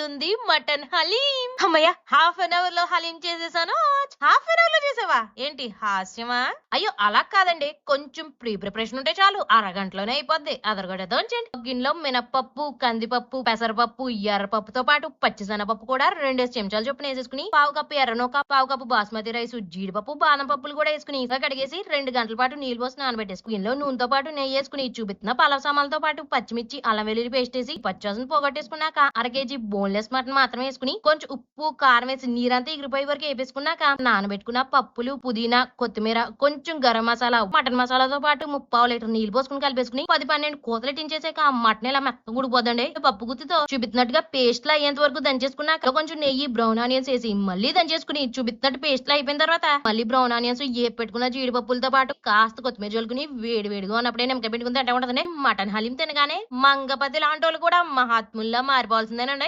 వచ్చేస్తుంది మటన్ హలీం. అమ్మయ్య half an అవర్లో హలీం చేసేసాను. హాఫ్ అన్ అవర్లో చేసావా? ఏంటి హాస్యమా? అయ్యో అలా కాదండి. కొంచెం ప్రీ ప్రిపరేషన్ ఉంటే చాలు. అరగంటలోనే అయిపోద్ది. అదరగొడ దోంచండి గిన్నెలో మినప్పప్పు కందిపప్పు పెసరపప్పు ఎర్రపప్పుతో పాటు పచ్చిసెనపప్పు కూడా రెండేసి చెంచాలు చొప్పున వేసేసుకుని పావు కప్పు ఎర్రనొక పావు కప్పు బాస్మతి రైస్ జీడిపప్పు బాదం పప్పులు కూడా వేసుకుని ఇంకా కడిగేసి రెండు గంటల పాటు నీళ్ళు పోసి నానబెట్టేసుకుని గిన్నెలో నూనెతో పాటు నెయ్యి వేసుకుని చూపిస్తున్న పలవ సామాన్లతో పాటు పచ్చిమిర్చి అల్లం వెల్లుల్లి పేస్ట్ వేసి పచ్చివాసన పోగొట్టేసుకున్నాక అర కేజీ బోన్ బోన్లెస్ మటన్ మాత్రం వేసుకుని కొంచెం ఉప్పు కారం వేసి నీరంతా ఎగిరిపోయే వరకు వేపేసుకున్నాక నానబెట్టుకున్న పప్పులు పుదీనా కొత్తిమీర కొంచెం గరం మసాలా మటన్ మసాలాతో పాటు ముప్పావు లీటర్ నీళ్ళు పోసుకుని కలిపేసుకుని పది పన్నెండు కోతలు టించేసాక ఆ మటన్ ఇలా మెత్త ఉడిపోదండి పప్పు గుత్తితో చూపిస్తున్నట్టుగా పేస్ట్ లా అయ్యేంత వరకు దంచేసుకున్నాక కొంచెం నెయ్యి బ్రౌన్ ఆనియన్స్ వేసి మళ్ళీ దంచేసుకుని చూపిస్తున్నట్టు పేస్ట్ లా అయిపోయిన తర్వాత మళ్ళీ బ్రౌన్ ఆనియన్స్ ఏ పెట్టుకున్న జీడిపప్పులతో పాటు కాస్త కొత్తిమీర చల్లుకుని వేడి వేడిగా ఉన్నప్పుడే నిమ్మకాయ పెట్టుకుని తింటా ఉంటదని మటన్ హలీం తినగానే మంగపతి లాంటి వాళ్ళు కూడా మహాత్ముల్లా మారిపోవాల్సిందేనండి.